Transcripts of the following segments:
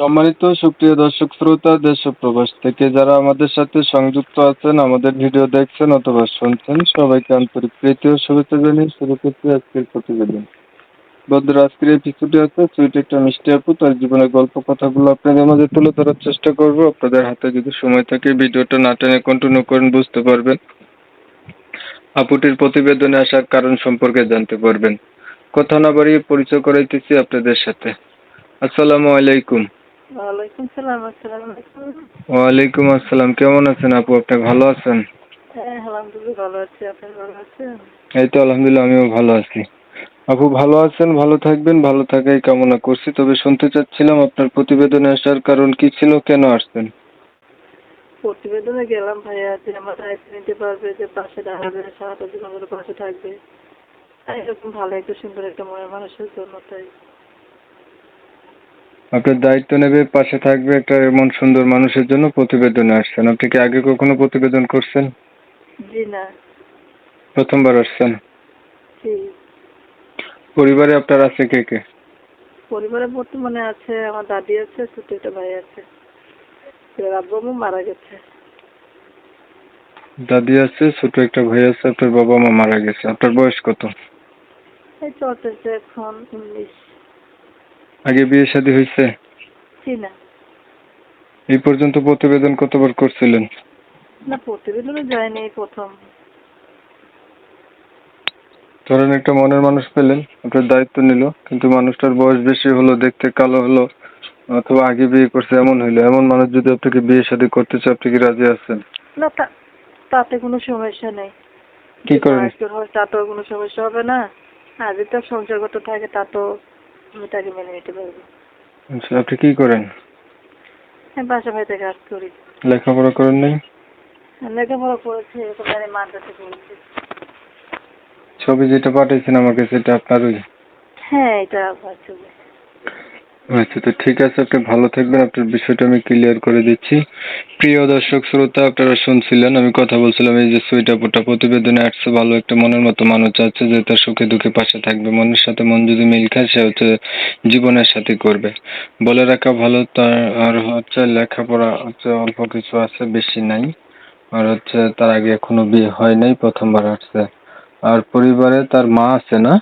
সম্মানিত সুপ্রিয় দর্শক শ্রোতা দেশ প্রবাস থেকে যারা আমাদের সাথে সংযুক্ত আছেন, আমাদের ভিডিও দেখছেন অথবা শুনছেন, সবাইকে আন্তরিক প্রীতি ও শুভেচ্ছা জানিয়ে শুরু করছি আজকের প্রতিবেদন। বন্ধুরা, আজকের এপিসোডে আছে সুইট একটা মিষ্টি আপু, তার জীবনের গল্প কথাগুলো আপনাদের মাঝে তুলে ধরার চেষ্টা করব। আপনাদের হাতে যদি সময় থাকে, ভিডিওটা না টেনে কন্টিনিউ করেন, বুঝতে পারবেন। আপুটির প্রতিবেদনে আসার কারণ সম্পর্কে জানতে পারবেন। কথা না বাড়িয়ে পরিচয় করাইতেছি আপনাদের সাথে। আসসালামু আলাইকুম। ওয়ালাইকুম সালাম আসসালামু আলাইকুম। ওয়ালাইকুম আসসালাম কেমন আছেন আপু? আপনি ভালো আছেন? হ্যাঁ আলহামদুলিল্লাহ ভালো আছি। আপনি ভালো আছেন? এই তো আলহামদুলিল্লাহ আমিও ভালো আছি। আপু ভালো আছেন? ভালো থাকবেন ভালো থাকাই কামনা করছি। তবে শুনতে চাচ্ছিলাম আপনার প্রতিবেদনে আসার কারণ কি ছিল কেন আসছেন? প্রতিবেদনে গেলাম ভাইয়া যে আমার দায়িত্ব নিতে পারবে যে পাশে দাঁড়াবে সারাটা জীবন ধরে পাশে থাকবে। এরকম ভালো একটা সুন্দর একটা মনের মানুষের জন্য তাই। আপনার দায়িত্ব নেবে পাশে থাকবে একটা এমন সুন্দর মানুষের জন্য প্রতিবেদনে আসছেন। আপনি কি আগে কখনো প্রতিবেদন করছেন? জি না। প্রথমবার আসছেন? জি। পরিবারে আপনার আছে কে কে? পরিবারে বর্তমানে আছে আমার দাদি আছে ছোট একটা ভাই আছে। আব্বু আম্মু মারা গেছে। দাদি আছে ছোট একটা ভাই আছে আপনার বাবা মা মারা গেছে। আপনার বয়স কত? এই চলতেছে এখন উনিশ। আগে বিয়ে শাদী হয়েছে? জি না। এই পর্যন্ত প্রতিবেদন কতবার করছিলেন? না প্রতিবেদনে যায়নি এই প্রথম। ধরেন একটা মনের মানুষ পেলেন আপনার দায়িত্ব নিল কিন্তু মানুষটার বয়স বেশি হলো দেখতে কালো হলো অথবা আগে বিয়ে করছে এমন হইল। এমন মানুষ যদি আপনাকে বিয়ে শাদী করতে চায় আপনি কি রাজি আছেন? না তা- তাতে কোনো সমস্যা নেই। কি করেন? বয়স্ক হয় তাতেও কোনো সমস্যা হবে না। আর তার সংসারগত থাকে তাতেও আমি তাকে মেনে নিতে পারব আচ্ছা আপনি কি করেন? আমি বাসা বাড়িতে কাজ করি। লেখাপড়া করেন নাই? লেখাপড়া করেছি এরকম মাদ্রাসে করেছি। ছবি যেটা পাঠিয়েছেন আমাকে সেটা আপনারই? হ্যাঁ এটা আমার ছবি। আচ্ছা তো ঠিক আছে, আপনি ভালো থাকবেন। আপনার বিষয়টা আমি ক্লিয়ার করে দিচ্ছি। প্রিয় দর্শক, শ্রোতা, আপনারা শুনছিলেন, আমি কথা বলছিলাম এই যে সুইটা পোটা প্রতিবেদনে আসছে ভালো একটা মনের মতো মানুষ আছে যে তার সুখে দুঃখে পাশে থাকবে। মনের সাথে মন যদি মিল খায়, সে হচ্ছে জীবনের সাথে করবে। বলে রাখা ভালো, তার আর হচ্ছে লেখাপড়া হচ্ছে অল্প কিছু আছে, বেশি নাই। আর হচ্ছে তার আগে এখনও বিয়ে হয় নাই, প্রথমবার আসছে। আর পরিবারে তার মা আছে না?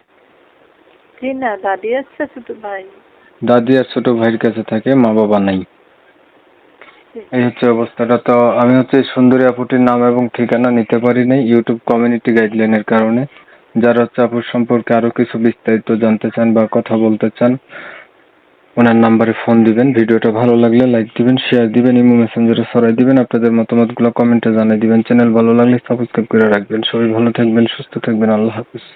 না, দাদি আছে ছোট ভাই। দাদি আর ছোট ভাইয়ের কাছে থাকে, মা বাবা নাই। এই হচ্ছে অবস্থাটা। তো আমি হচ্ছে সুন্দরী আপুটির নাম এবং ঠিকানা নিতে পারি নাই ইউটিউব কমিউনিটি গাইডলাইনের কারণে। যারা হচ্ছে আপুর সম্পর্কে আরও কিছু বিস্তারিত জানতে চান বা কথা বলতে চান, ওনার নাম্বারে ফোন দিবেন। ভিডিওটা ভালো লাগলে লাইক দিবেন শেয়ার দিবেন, ইমো মেসেঞ্জারে ছড়াই দিবেন, আপনাদের মতামতগুলো কমেন্টে জানিয়ে দিবেন। চ্যানেল ভালো লাগলে সাবস্ক্রাইব করে রাখবেন। সবাই ভালো থাকবেন, সুস্থ থাকবেন, আল্লাহ হাফিজ।